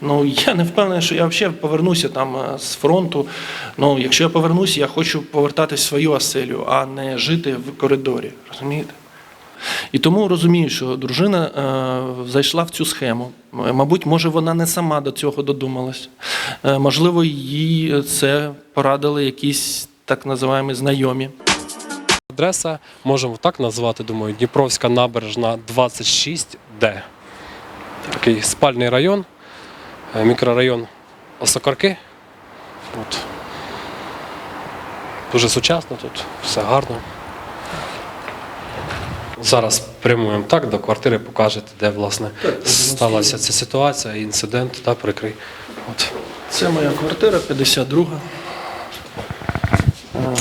Ну я не впевнений, що я взагалі повернуся там е, з фронту. Ну, якщо я повернуся, я хочу повертатись в свою оселю, а не жити в коридорі. Розумієте? І тому розумію, що дружина е, зайшла в цю схему. Мабуть, може, вона не сама до цього додумалась. Е, можливо, їй це порадили якісь так називаємо знайомі. Адреса можемо так назвати, думаю, Дніпровська набережна 26Д. Такий спальний район, мікрорайон Осокорки. От. Дуже сучасно тут, все гарно. Зараз прямуємо так до квартири, покажете, де власне сталася ця ситуація, інцидент та прикрий. От. Це моя квартира, 52. Е,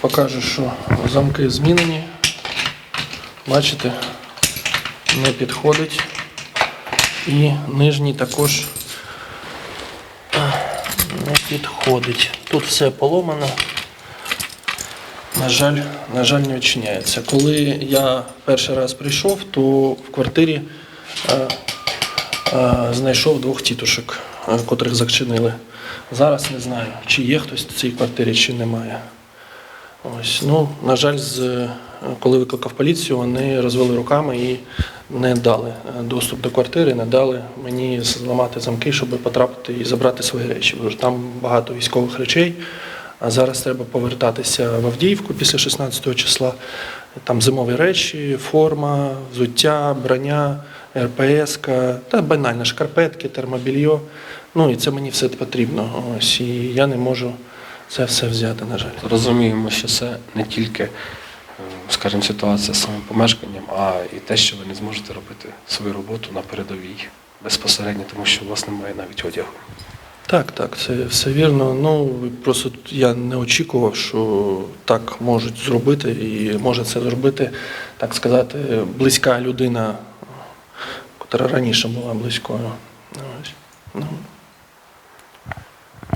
Покажу, що замки змінені. Бачите, не підходить. І нижній також е, підходить. Тут все поломано. На жаль, на жаль, не відчиняється. Коли я перший раз прийшов, то в квартирі е, е, знайшов двох тітушок, е, котрих зачинили. Зараз не знаю, чи є хтось в цій квартирі, чи немає. Ось, ну, на жаль, з, е, коли викликав поліцію, вони розвели руками і не дали е, доступ до квартири, не дали мені зламати замки, щоб потрапити і забрати свої речі. Бо там багато військових речей. А зараз треба повертатися в Авдіївку після 16 числа. Там зимові речі, форма, взуття, броня, РПС, та банально шкарпетки, термобільйо. Ну і це мені все потрібно. Ось і я не можу це все взяти, на жаль. Розуміємо, що це не тільки, скажімо, ситуація з самим помешканням, а і те, що ви не зможете робити свою роботу на передовій безпосередньо, тому що у вас немає навіть одягу. Так, так, це все вірно. Ну просто я не очікував, що так можуть зробити, і може це зробити, так сказати, близька людина, яка раніше була близькою. Ну,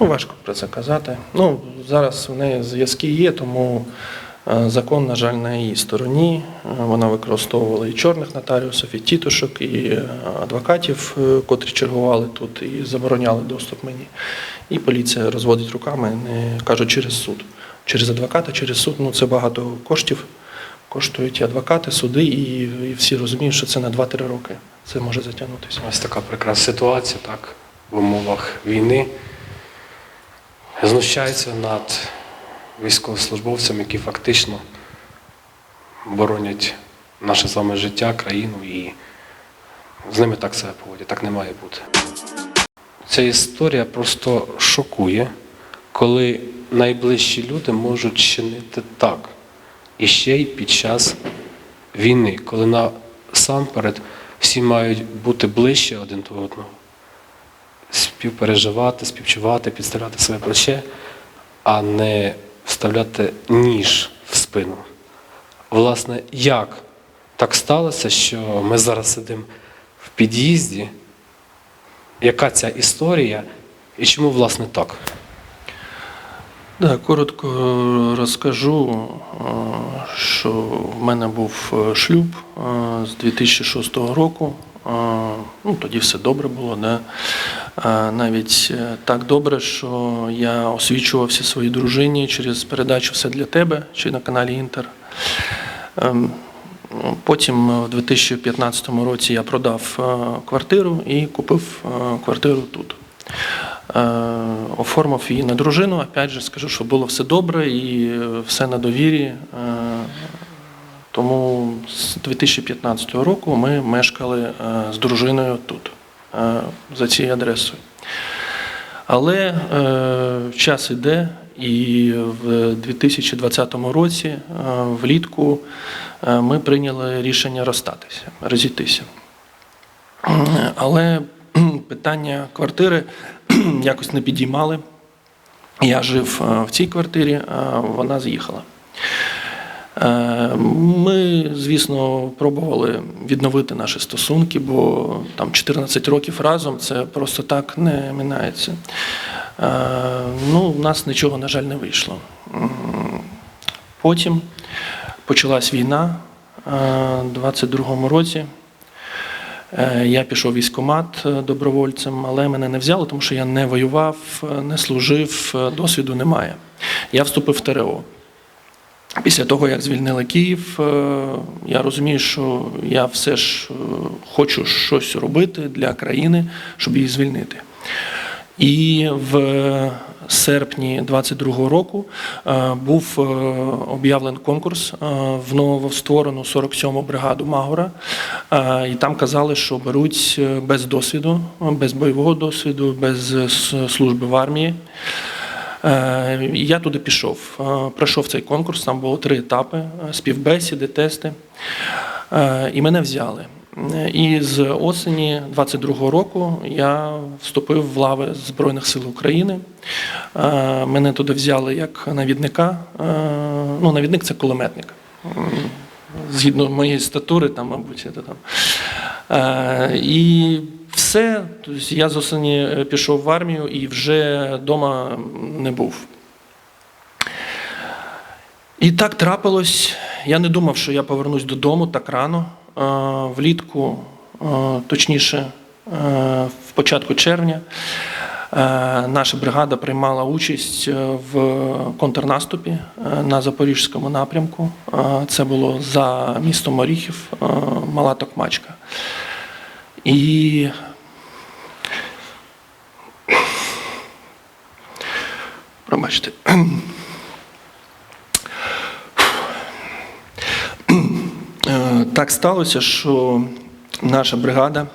ну, важко про це казати. Ну, зараз в неї зв'язки є, тому закон, на жаль, на її стороні. Е, Вона використовувала і чорних нотаріусів, і тітушок, і е, адвокатів, е, котрі чергували тут і забороняли доступ мені. І поліція розводить руками, не кажуть через суд. Через адвоката, через суд, ну це багато коштів. Коштують і адвокати, суди, і, і всі розуміють, що це на 2-3 роки. Це може затягнутися. Ось така прекрасна ситуація, так, в умовах війни. Знущається над військовослужбовцями, які фактично боронять наше з вами життя, країну і з ними так себе поводять, так не має бути. Ця історія просто шокує, коли найближчі люди можуть чинити так. І ще й під час війни, коли насамперед всі мають бути ближче один до одного, співпереживати, співчувати, підставляти своє плече, а не вставляти ніж в спину. Власне, як так сталося, що ми зараз сидимо в під'їзді? Яка ця історія і чому, власне, так? Так, коротко розкажу, е, що в мене був е, шлюб е, з 2006 року. Ну, тоді все добре було. Да? Навіть е, так добре, що я освічувався своїй дружині через передачу Все для тебе чи на каналі Інтер. Ем, ну, Потім е, в 2015 році я продав е, квартиру і купив квартиру тут. Оформив її на дружину. Опять же, скажу, що було все добре і все на довірі. Тому з 2015 року ми мешкали з дружиною тут, за цією адресою. Але е, час іде, і в 2020 році, е, влітку, е, ми прийняли рішення розстатися, розійтися. Е, Але питання квартири якось не підіймали. Я жив е, в цій квартирі, а вона з'їхала. Е, Ми, звісно, пробували відновити наші стосунки, бо там 14 років разом це просто так не минається. Е, Ну, у нас нічого, на жаль, не вийшло. Потім почалась війна е, у 22-му році. Я пішов військкомат добровольцем, але мене не взяли, тому що я не воював, не служив, досвіду немає. Я вступив в ТРО. Після того, як звільнили Київ, е, я розумію, що я все ж е, хочу щось робити для країни, щоб її звільнити. І в серпні 22-го року е, був об'явлений конкурс в новостворену 47-му бригаду Магора. І там казали, що беруть без досвіду, без бойового досвіду, без служби в армії. Е, Я туди пішов. Е, Пройшов цей конкурс, там було три етапи: е, співбесіди, тести. І мене взяли. І з осені 22-го року я вступив в лави Збройних сил України. Мене туди взяли як навідника. Ну, навідник це кулеметник. Згідно моєї статури, там, мабуть, це там. Е, І все. Тобто я з осені е, пішов в армію і вже вдома не був. І так трапилось. Я не думав, що я повернусь додому так рано. Е, Влітку, точніше, в початку червня, наша бригада приймала участь в контрнаступі на Запорізькому напрямку. Це було за містом Оріхів, Мала Токмачка. І пробачте. Так сталося, що наша бригада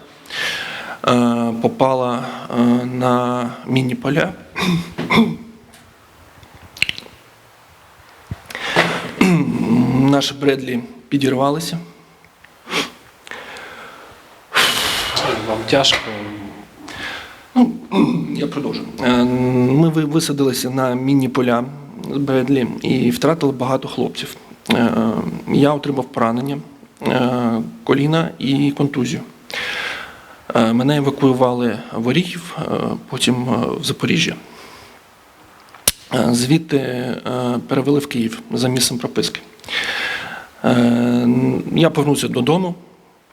е, попала е, на мінні поля. Наші Бредлі підірвалися. Вам тяжко. Ну, я продовжу. Е, Ми висадилися на мінні поля з Бредлі і втратили багато хлопців. Е, Я отримав поранення е, коліна і контузію. Е, Мене евакуювали в Оріхів, е, потім е, в Запоріжжя. Е, Звідти е, перевели в Київ за місцем прописки. Е, Я повернувся додому.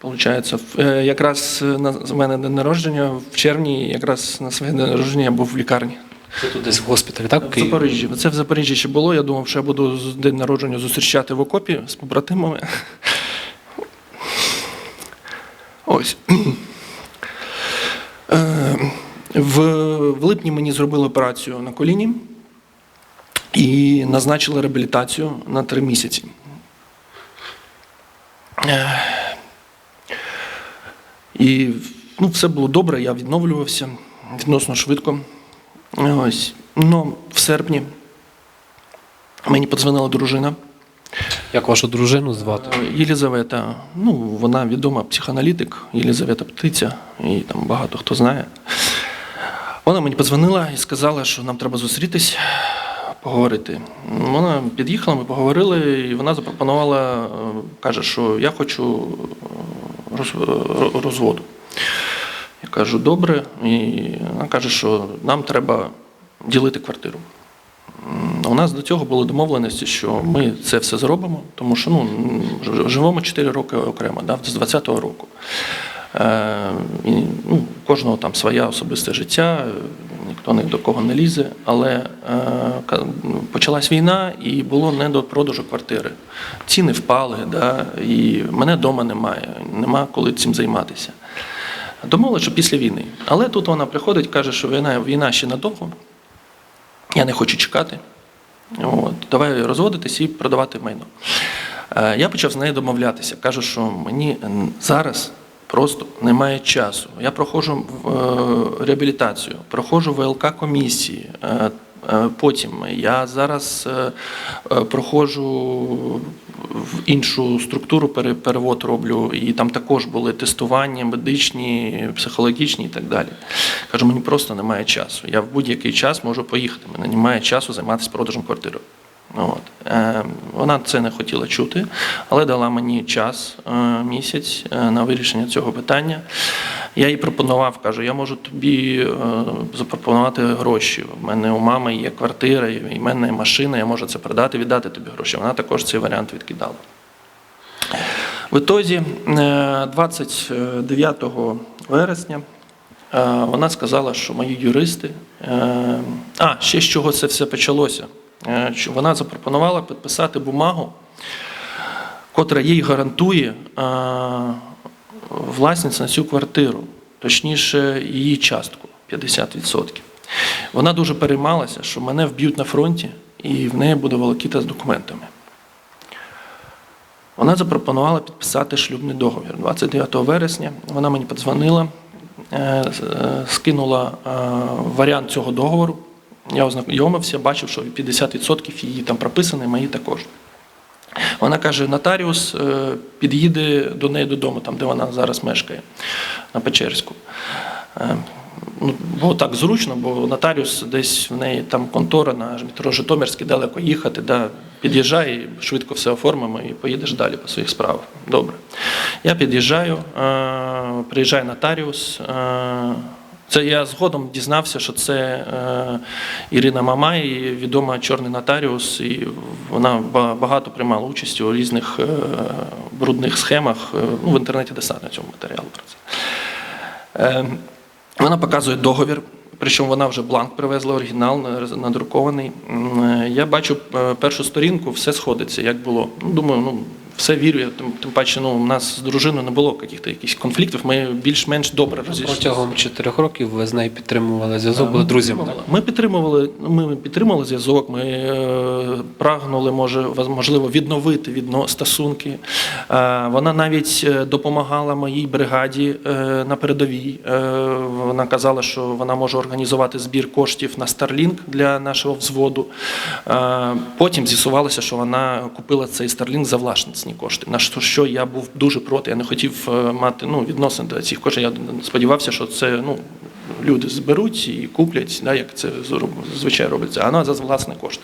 Получається, е, якраз на в мене день народження в червні, якраз на своє день народження я був в лікарні. Ви тут десь в госпіталі, так? в Запоріжжі. Це в Запоріжжі ще було. Я думав, що я буду день народження зустрічати в окопі з побратимами. Ось. Е, В, в липні мені зробили операцію на коліні і назначили реабілітацію на три місяці. І ну, все було добре, я відновлювався відносно швидко. Ось. Ну, в серпні мені подзвонила дружина Як вашу дружину звати? Е, Єлізавета. Ну, вона відома психоаналітик, Єлізавета Птиця, і там багато хто знає. Вона мені подзвонила і сказала, що нам треба зустрітись, поговорити. Вона під'їхала, ми поговорили, і вона запропонувала, е, каже, що я хочу розводу. Я кажу, добре. І вона каже, що нам треба ділити квартиру. У нас до цього були домовленості, що ми це все зробимо, тому що ну, живемо 4 роки окремо, да, з 20-го року. Е, і, ну, кожного там своє особисте життя, ніхто ні до кого не лізе, але е, почалась війна і було не до продажу квартири. Ціни впали, да, і мене вдома немає, нема коли цим займатися. Домовили, що після війни. Але тут вона приходить, каже, що війна, війна ще надовго. Я не хочу чекати. От, давай розводитись і продавати майно. Е, Я почав з нею домовлятися. Кажу, що мені зараз просто немає часу. Я проходжу е, реабілітацію, проходжу ВЛК комісії. е, е, Потім я зараз проходжу в іншу структуру, перевод роблю, і там також були тестування медичні, психологічні і так далі. Кажу, мені просто немає часу. Я в будь-який час можу поїхати. Мене немає часу займатися продажем квартири. От. Е, вона це не хотіла чути, але дала мені час, е, місяць е, на вирішення цього питання. Я їй пропонував, кажу, я можу тобі запропонувати гроші. У мене у мами є квартира, і в мене є машина, я можу це продати, віддати тобі гроші. Вона також цей варіант відкидала. В ітозі е, 29 вересня вона сказала, що мої юристи. А, ще з чого це все почалося. Е, Вона запропонувала підписати бумагу, котра їй гарантує е, власність на цю квартиру, точніше, її частку 50%. Вона дуже переймалася, що мене вб'ють на фронті і в неї буде волокіта з документами. Вона запропонувала підписати шлюбний договір. 29 вересня вона мені подзвонила, е, скинула варіант цього договору. Я ознайомився, бачив, що 50% її там прописані, мої також. Вона каже, нотаріус е, під'їде до неї додому, там, де вона зараз мешкає, на Печерську. Е, Ну, бо так зручно, бо нотаріус десь в неї там контора на метро Житомирській далеко їхати, да, під'їжджай, швидко все оформимо і поїдеш далі по своїх справах. Добре. Я під'їжджаю, е, приїжджає нотаріус. Це я згодом дізнався, що це е, Ірина Мамай, відома чорний нотаріус, і вона багато приймала участь у різних е, брудних схемах. Е, Ну, в інтернеті достатньо цього матеріалу про це. Е, Вона показує договір, причому вона вже бланк привезла, оригінал надрукований. Е, Я бачу е, першу сторінку, все сходиться, як було. Ну, думаю, ну все вірю. я, Тим, тим паче, ну, у нас з дружиною не було якихось конфліктів. Ми більш-менш добре розійшлися. Протягом чотирьох років ви з нею підтримували зв'язок, були друзями. так? Ми підтримували, ми підтримували зв'язок. Ми е, прагнули, може, можливо, відновити відно стосунки. Е, вона навіть е, допомагала моїй бригаді е, на передовій. Е, вона казала, що вона може організувати збір коштів на Starlink для нашого взводу. Е, потім з'ясувалося, що вона купила цей Starlink за власні кошти. На що, що я був дуже проти. Я не хотів е, мати ну, відносин до цих коштів. Я сподівався, що це ну, люди зберуть і куплять, да, як це зазвичай робиться, а вона за власний кошт.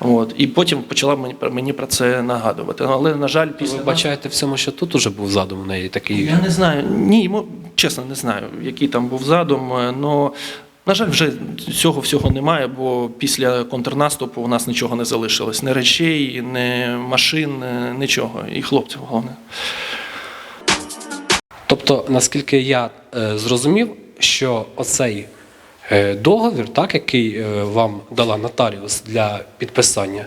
От. І потім почала мені, мені про це нагадувати. Але, на жаль, після Ви бачаєте в цьому, що тут уже був задум у неї такий. я не знаю. Ні, чесно, не знаю, який там був задум. але, на жаль, вже цього всього немає, бо після контрнаступу у нас нічого не залишилось. Ні речей, ні машин, нічого. І хлопців головне. Тобто, наскільки я е, зрозумів, що оцей е, договір, так, який е, вам дала нотаріус для підписання,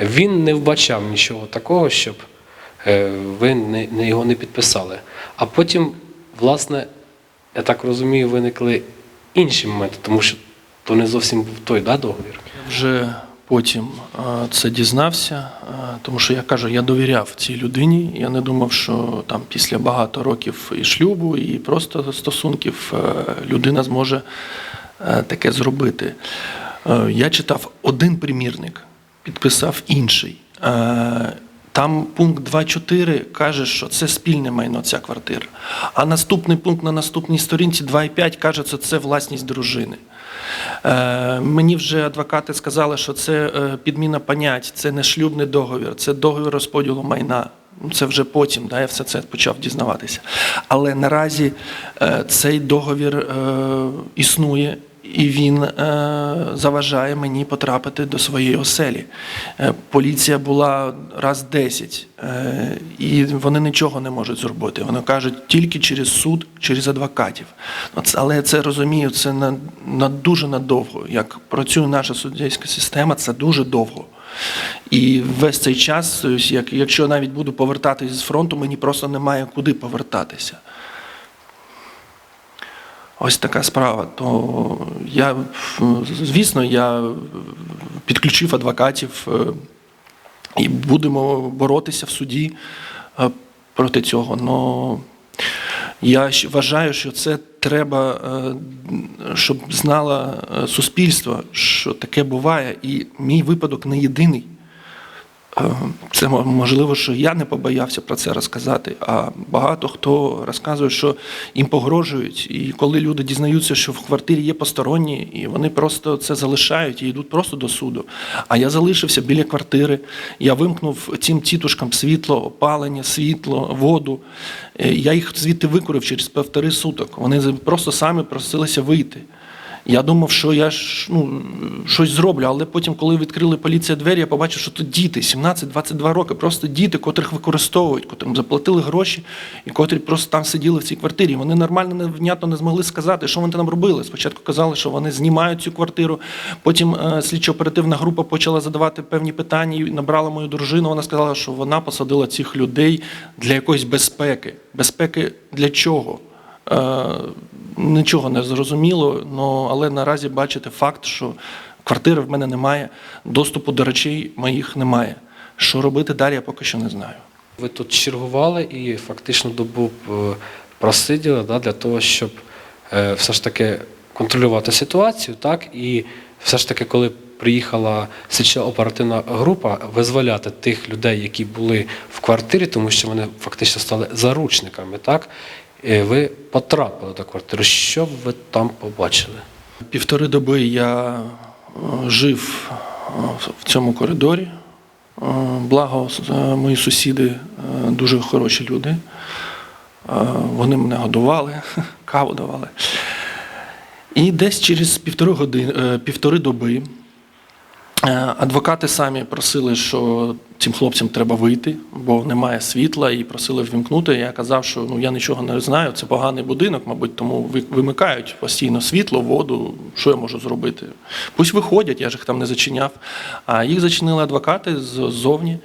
він не вбачав нічого такого, щоб е, ви не, не його не підписали. А потім, власне, я так розумію, виникли інші моменти, тому що то не зовсім був той да, договір. Вже потім е, це дізнався, е, тому що я кажу, я довіряв цій людині. Я не думав, що там після багато років і шлюбу, і просто стосунків е, людина зможе таке зробити. Я читав один примірник, підписав інший. Там пункт 2.4 каже, що це спільне майно, ця квартира. А наступний пункт на наступній сторінці 2.5 каже, що це власність дружини. Е, Мені вже адвокати сказали, що це е, підміна понять, це не шлюбний договір, це договір розподілу майна. Ну, Це вже потім, да, я все це почав дізнаватися. Але наразі е, цей договір е, існує. І він е, заважає мені потрапити до своєї оселі. Е, поліція була раз 10, е, і вони нічого не можуть зробити. Вони кажуть тільки через суд, через адвокатів. Але я це розумію, це на, на дуже надовго. Як працює наша суддівська система, це дуже довго. І весь цей час, як, якщо навіть буду повертатись з фронту, мені просто немає куди повертатися. Ось така справа. То я, звісно, я підключив адвокатів е, і будемо боротися в суді е, проти цього. Но я вважаю, що це треба, е, щоб знало е, суспільство, що таке буває, і мій випадок не єдиний. Е, Це можливо, що я не побоявся про це розказати, а багато хто розказує, що їм погрожують. І коли люди дізнаються, що в квартирі є посторонні, і вони просто це залишають і йдуть просто до суду. А я залишився біля квартири, я вимкнув цим тітушкам світло, опалення, світло, воду. Е, Я їх звідти викурив через півтори суток. Вони просто самі просилися вийти. Я думав, що я ж ну, щось зроблю, але потім, коли відкрили поліція двері, я побачив, що тут діти 17-22 роки, просто діти, котрих використовують, котрим заплатили гроші, і котрі просто там сиділи в цій квартирі. Вони нормально не внятно не змогли сказати, що вони там робили. Спочатку казали, що вони знімають цю квартиру. Потім е, слідчо-оперативна група почала задавати певні питання і набрала мою дружину. Вона сказала, що вона посадила цих людей для якоїсь безпеки. Безпеки для чого? Нічого не зрозуміло, но, але наразі бачите факт, що квартири в мене немає, доступу до речей моїх немає. Що робити далі, я поки що не знаю. Ви тут чергували і фактично добу е, просиділи да, для того, щоб е, все ж таки контролювати ситуацію, так? І все ж таки, коли приїхала слідча оперативна група, визволяти тих людей, які були в квартирі, тому що вони фактично стали заручниками, так? Е, Ви потрапили до квартири. Що ви там побачили? Півтори доби я е, жив е, в цьому коридорі. Е, Благо, мої сусіди дуже хороші люди. Вони мене годували, каву давали. І десь через півтори години, півтори доби адвокати самі просили, що цим хлопцям треба вийти, бо немає світла, і просили ввімкнути. Я казав, що ну я нічого не знаю, це поганий будинок, мабуть, тому вимикають постійно світло, воду. Що я можу зробити? Пусть виходять, я ж їх там не зачиняв. А їх зачинили адвокати ззовні.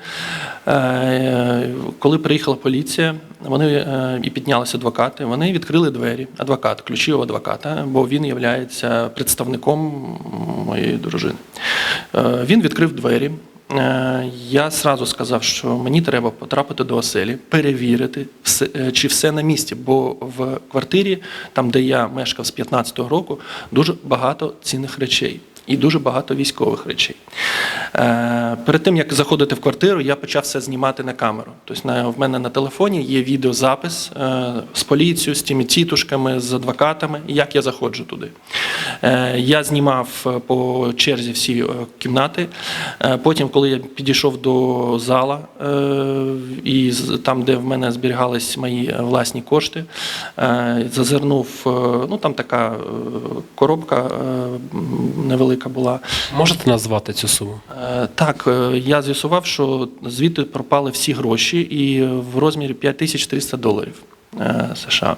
Е, Коли приїхала поліція, вони е, і піднялися адвокати. Вони відкрили двері. Адвокат, ключі у адвоката, бо він є представником моєї дружини. Е, Він відкрив двері. Е, Я сразу сказав, що мені треба потрапити до оселі, перевірити, е, чи все на місці, бо в квартирі, там де я мешкав з 15-го року, дуже багато цінних речей і дуже багато військових речей. Е, Перед тим як заходити в квартиру, я почав все знімати на камеру. Тобто на, в мене на телефоні є відеозапис е, з поліцією, з тими тітушками, з адвокатами, як я заходжу туди. Е, Я знімав по черзі всі кімнати. Потім, коли я підійшов до зала, і там, де в мене зберігались мої власні кошти, зазирнув, ну там така коробка е, м, невелика була. Можете назвати цю суму? Е, Так, е, я з'ясував, що звідти пропали всі гроші і в розмірі 5300 доларів е, США.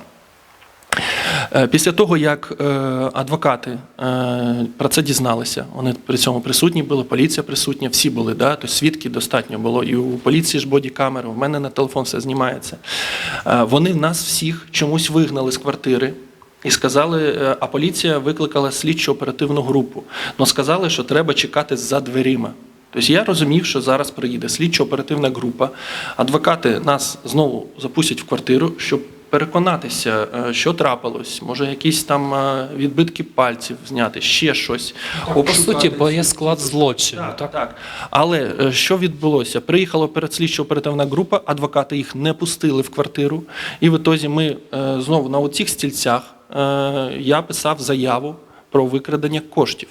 Після того, як адвокати про це дізналися, вони при цьому присутні були, поліція присутня, всі були, да? тобто свідків достатньо було. І у поліції ж бодікамери, в мене на телефон все знімається. Вони нас всіх чомусь вигнали з квартири. І сказали, е, а поліція викликала слідчу оперативну групу. але сказали, що треба чекати за дверима. Тобто я розумів, що зараз приїде слідчо-оперативна група, адвокати нас знову запустять в квартиру, щоб переконатися, е, що трапилось. Може, якісь там е, відбитки пальців зняти, ще щось. По суті, бо є склад злочину, так, так? так. Але що відбулося? Приїхала передслідчо оперативна група, адвокати їх не пустили в квартиру. І в ітозі ми знову на оцих стільцях я писав заяву про викрадення коштів.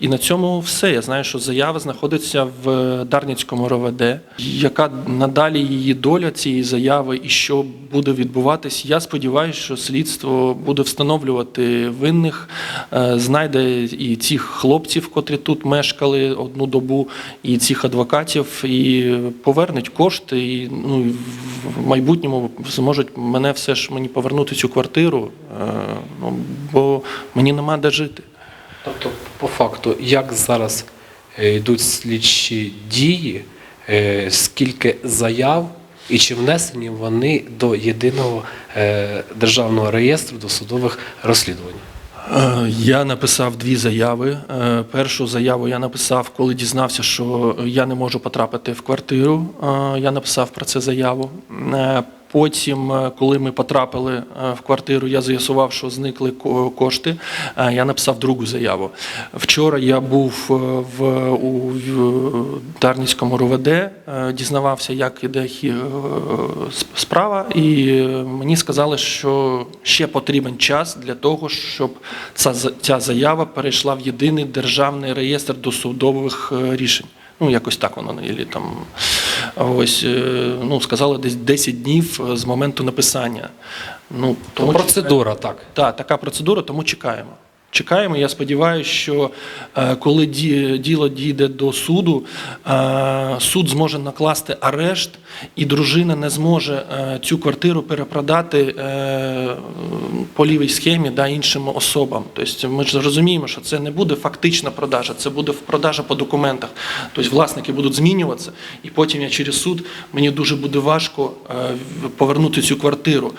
І на цьому все. Я знаю, що заява знаходиться в Дарницькому РОВД. Яка надалі її доля цієї заяви і що буде відбуватись? Я сподіваюся, що слідство буде встановлювати винних, е, знайде і цих хлопців, котрі тут мешкали одну добу, і цих адвокатів, і повернуть кошти. І ну, в майбутньому зможуть мене все ж мені повернути цю квартиру, е, ну, бо мені нема де жити. Тобто, по факту, як зараз е, йдуть слідчі дії, е, скільки заяв і чи внесені вони до єдиного е, державного реєстру досудових розслідувань? Е, Я написав дві заяви. Першу заяву я написав, коли дізнався, що я не можу потрапити в квартиру. Я написав про це заяву. Потім, е, коли ми потрапили е, в квартиру, я з'ясував, що зникли ко- кошти. Е, Я написав другу заяву. Вчора я був в у Дарницькому РОВД, дізнавався, як іде справа, і мені сказали, що ще потрібен час для того, щоб ця, ця заява перейшла в єдиний державний реєстр досудових рішень. Ну, якось так воно, там. Ось, е, ну, сказали, десь 10 днів е, з моменту написання. Ну, тому Процедура, так. так, така процедура, тому чекаємо. Чекаємо. Я сподіваюся, що е, коли діло дійде до суду, е, суд зможе накласти арешт, і дружина не зможе е, цю квартиру перепродати по лівій схемі да, іншим особам. Тобто ми ж розуміємо, що це не буде фактична продажа, це буде продажа по документах. Тобто власники будуть змінюватися, і потім я через суд мені дуже буде важко повернути цю квартиру.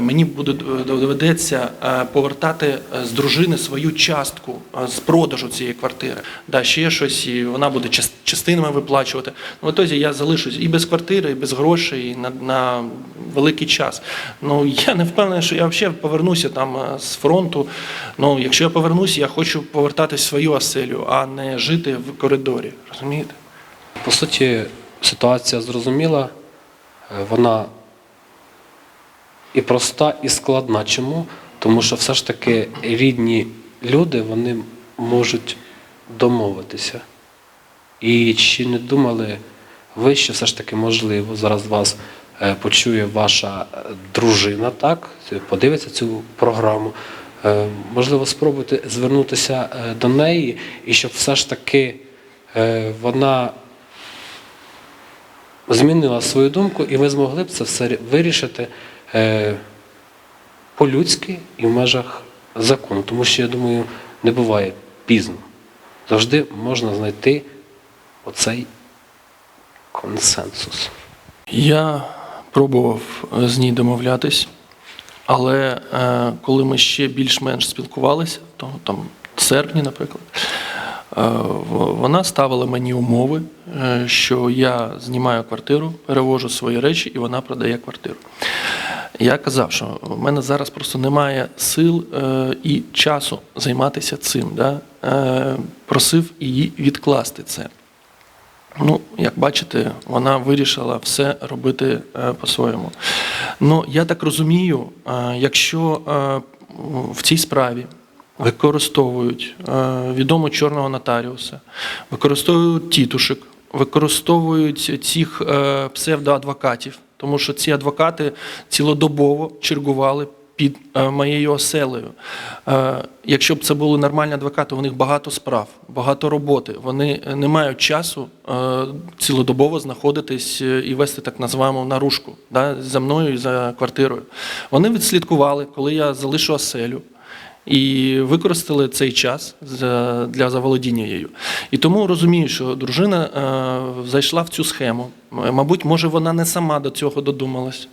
Мені буде доведеться повертати з дружини свою частку з продажу цієї квартири. Да, ще щось, і вона буде час- частинами виплачувати. Ну, в ітозі я залишусь і без квартири, і без грошей і на, на великий час. Ну я не впевнений, що я взагалі повернуся там е, з фронту. Ну, якщо я повернуся, я хочу повертатись в свою оселю, а не жити в коридорі. Розумієте? По суті, ситуація зрозуміла, Е, вона і проста, і складна. Чому? Тому що все ж таки рідні люди вони можуть домовитися. І чи не думали ви, що все ж таки можливо, зараз вас е, почує ваша е, дружина, так? Подивиться цю програму. Е, Можливо, спробуйте звернутися до неї, і щоб все ж таки вона змінила свою думку, і ви змогли б це все вирішити по-людськи і в межах закону. Тому що, я думаю, не буває пізно. Завжди можна знайти оцей консенсус. Я пробував з ній домовлятись, але е, коли ми ще більш-менш спілкувалися, то там в серпні, наприклад, е, вона ставила мені умови, е, що я знімаю квартиру, перевожу свої речі, і вона продає квартиру. Я казав, що в мене зараз просто немає сил е, і часу займатися цим. Да? Е, просив її відкласти це. Ну, як бачите, вона вирішила все робити е, по-своєму. Ну, я так розумію, е, якщо е, в цій справі використовують е, відомо чорного нотаріуса, використовують тітушек, використовують цих е, псевдоадвокатів, тому що ці адвокати цілодобово чергували під е, моєю оселею. Е, Якщо б це були нормальні адвокати, у них багато справ, багато роботи. Вони не мають часу е, цілодобово знаходитись і вести так називаємо наружку да, за мною і за квартирою. Вони відслідкували, коли я залишу оселю. І використали цей час для заволодіння її. І тому розумію, що дружина е, зайшла в цю схему. Мабуть, може, вона не сама до цього додумалась.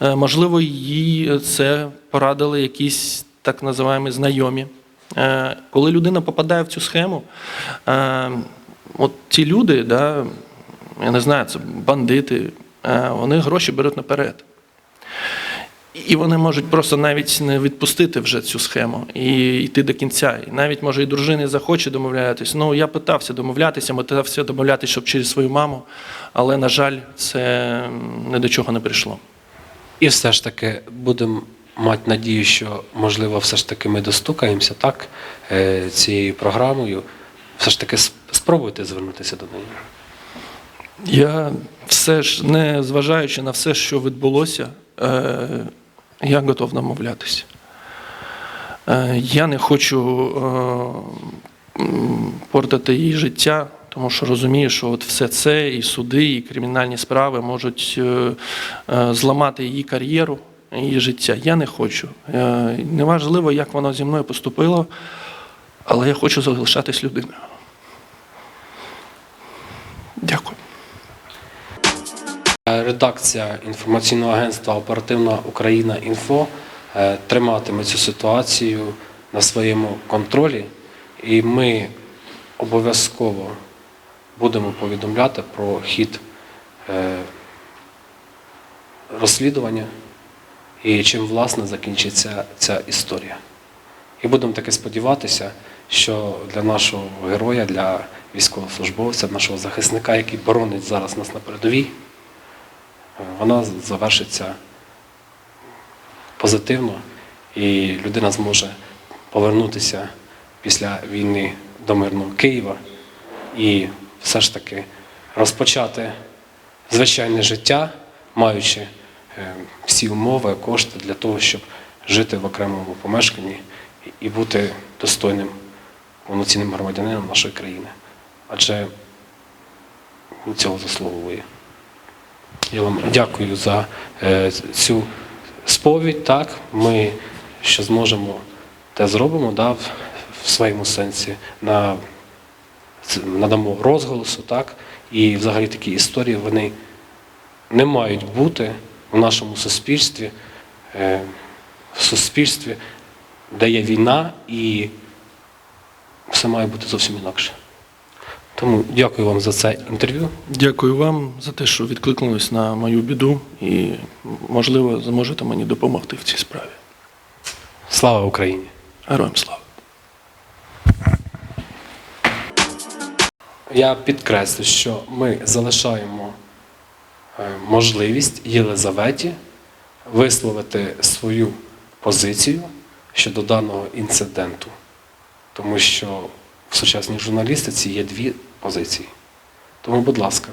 Е, можливо, їй це порадили якісь так називаємо знайомі. Е, коли людина попадає в цю схему, от ті люди, да, я не знаю, це бандити, вони гроші беруть наперед. І вони можуть просто навіть не відпустити вже цю схему і йти до кінця. І навіть може і дружини захоче домовлятися. Ну я питався домовлятися, питався домовлятися, щоб через свою маму, але на жаль, це ні до чого не прийшло. І все ж таки будемо мати надію, що можливо, все ж таки ми достукаємося так е, цією програмою. Все ж таки спробуйте звернутися до неї. Я все ж, не зважаючи на все, що відбулося, е, я готов домовлятися. Е, я не хочу е, портити її життя, тому що розумію, що от все це, і суди, і кримінальні справи можуть е, зламати її кар'єру, її життя. Я не хочу. Неважливо, як воно зі мною поступило, але я хочу залишатись людиною. Дякую. Е, Редакція інформаційного агентства Оперативна Україна Інфо е, триматиме цю ситуацію на своєму контролі, і ми обов'язково будемо повідомляти про хід е, розслідування і чим власне закінчиться ця історія. І будемо таки сподіватися, що для нашого героя, для військовослужбовця, нашого захисника, який боронить зараз нас на передовій, вона завершиться позитивно, і людина зможе повернутися після війни до мирного Києва і все ж таки розпочати звичайне життя, маючи е, всі умови, кошти для того, щоб жити в окремому помешканні і- і бути достойним повноцінним громадянином нашої країни. Адже цього заслуговує. Я вам дякую за е, цю сповідь. Так, ми що зможемо, те зробимо да, в, в своєму сенсі. На, надамо розголосу, так, і взагалі такі історії вони не мають бути в нашому суспільстві, е, в суспільстві, де є війна, і все має бути зовсім інакше. Тому дякую вам за це інтерв'ю. Дякую вам за те, що відкликнулись на мою біду і, можливо, зможете мені допомогти в цій справі. Слава Україні! Героям слава! Я підкреслю, що ми залишаємо е, можливість Єлизаветі висловити свою позицію щодо даного інциденту, тому що сучасній журналістиці є дві позиції. Тому, будь ласка,